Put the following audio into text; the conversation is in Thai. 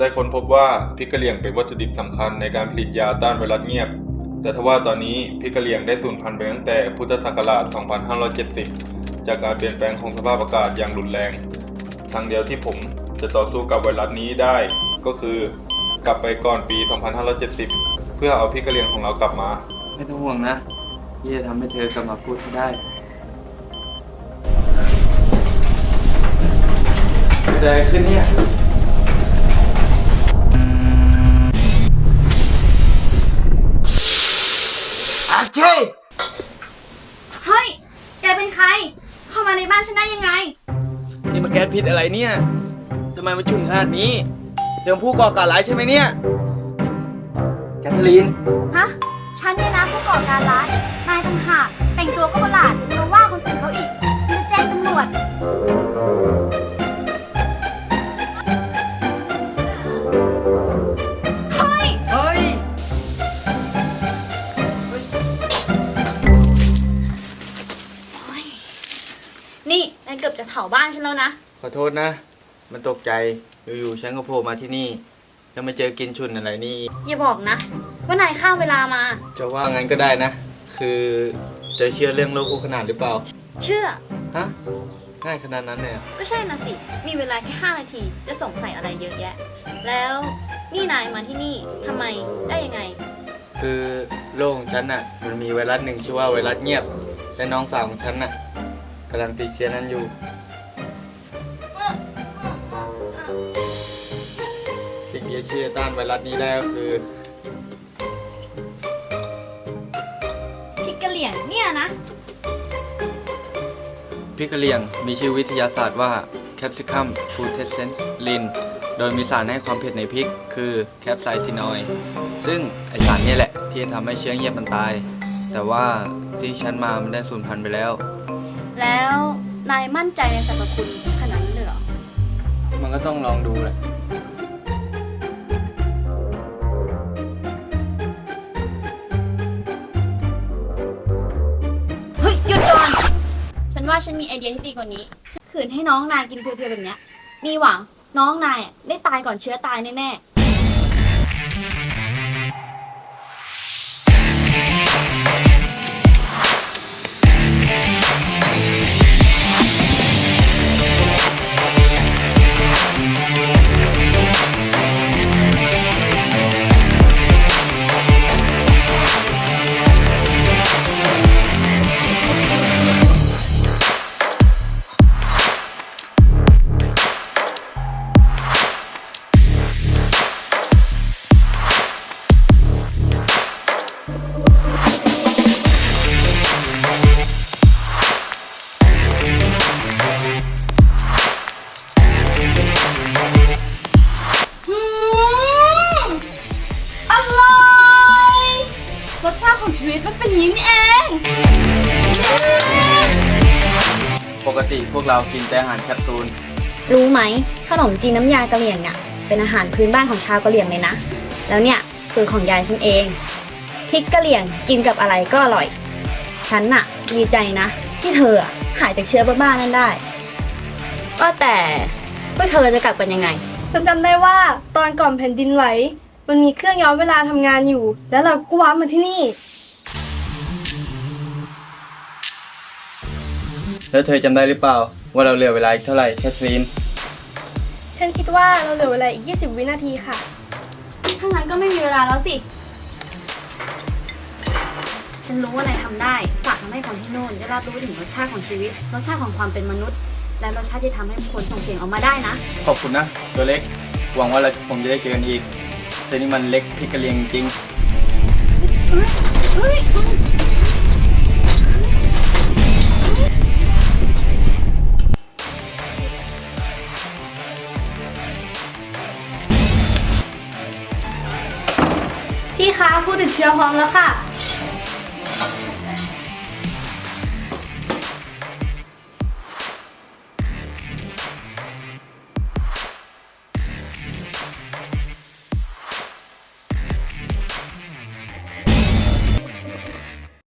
ว่าพริกกะเหรี่ยงเป็นวัตถุดิบสำคัญในการผลิตยาต้านไวรัสเงียบ แต่ทว่าตอนนี้พริกกะเหรี่ยงได้สูญพันธุ์ไปตั้งแต่พุทธศักราช 2570 จากการเปลี่ยนแปลงของสภาพอากาศอย่างรุนแรง ทางเดียวที่ผมจะต่อสู้กับไวรัสนี้ได้ก็คือกลับไปก่อนปี 2570 เพื่อเอาพริกกะเหรี่ยงของเรากลับมา ไม่ต้องห่วงนะพี่จะทำให้เธอกลับมาพูดให้ได้เกิดอะไรขึ้นเนี่ย อาเจเฮ้ย แกเป็นใคร เข้ามาในบ้านฉันได้ยังไง นี่มันแก๊สพิษอะไรเนี่ยทำไมมาชุนขนาดนี้ เดิมผู้ก่อการร้ายใช่ไหมเนี่ย แคทเธอรีน ฮะ ฉันเนี่ยนะผู้ก่อการร้าย นายต่างหากแต่งตัวก็ประหลาดมาว่าคนอื่นเขาอีกจะแจ้งตำรวจ จะเผาบ้านฉันแล้วนะ ขอโทษนะ มันตกใจ อยู่ๆ ฉันก็โผล่มาที่นี่ แล้วมาเจอกินชุนอะไรนี่ อย่าบอกนะ ว่านายข้ามเวลามา จะว่างั้นก็ได้นะ คือจะเชื่อเรื่องโลกคู่ขนาดหรือเปล่า เชื่อ ฮะ ง่ายขนาดนั้นเลยเหรอก็ใช่นะสิ มีเวลาแค่5นาที จะสงสัยอะไรเยอะแยะ แล้วนี่นายมาที่นี่ทำไมได้ยังไง คือโลกของฉันน่ะ มันมีไวรัสหนึ่งชื่อว่าไวรัสเงียบ และน้องสาวของฉันน่ะกำลังติดเชื้อนั้นอยู่ สิ่งที่จะช่วยต้านไวรัสนี้ได้ก็คือ พริกกะเหลี่ยงเนี่ยนะ พริกกะเหรี่ยงมีชื่อวิทยาศาสตร์ว่า Capsicum putrescens lin โดยมีสารให้ความเผ็ดในพริก คือแคปไซซินอยด์ซึ่งไอสารเนี่ยแหละ ที่จะทำให้เชื้อเงียบมันตาย แต่ว่าที่ฉันมามันได้สูญพันธุ์ไปแล้ว แล้วนายมั่นใจในสรรพคุณขนาดนั้นเลยเหรอ มันก็ต้องลองดูแหละ ว่าฉันมีไอเดียที่ดีกว่านี้ขืนให้น้องนายกินเพียวๆแบบเนี้ย มีหวังน้องนายอะได้ตายก่อนเชื้อตายแน่ๆ ชาติของชีวิตมันเป็นอย่างนี้นี่เอง ปกติพวกเรากินแต่อาหารแคปซูล รู้ไหมขนมจีนน้ำยากะเหรี่ยงเนี่ยเป็นอาหารพื้นบ้านของชาวกะเหรี่ยงเลยนะ แล้วเนี่ยสูตรของยายฉันเองพริกกะเหรี่ยงกินกับอะไรก็อร่อย ฉันน่ะดีใจนะ ที่เธออะหายจากเชื้อบ้าๆนั่นได้ ก็แต่พวกเธอจะกลับกันยังไง ฉันจำได้ว่าตอนก่อนแผ่นดินไหว มันมีเครื่องย้อนเวลาทำงานอยู่ แล้วเราก็ว้าร์ปมาที่นี่ แล้วเธอจำได้หรือเปล่า ว่าเราเหลือเวลาอีกเท่าไหร่แคทรีน ฉันคิดว่าเราเหลือเวลาอีก 20 วินาทีค่ะ ถ้างั้นก็ไม่มีเวลาแล้วสิ ฉันรู้ว่านายทำได้ ฝากทำให้คนที่โน่นได้รับรู้ถึงรสชาติของชีวิต รสชาติของความเป็นมนุษย์ และรสชาติที่ทำให้คนส่งเสียงออกมาได้นะ ขอบคุณนะ ตัวเล็ก หวังว่าเราคงจะได้เจอกันอีกแต่นี่มันเล็กพริกกะเหรียงจริง เฮ้ย พี่คะผู้ติดเชื้อพร้อมแล้วค่ะ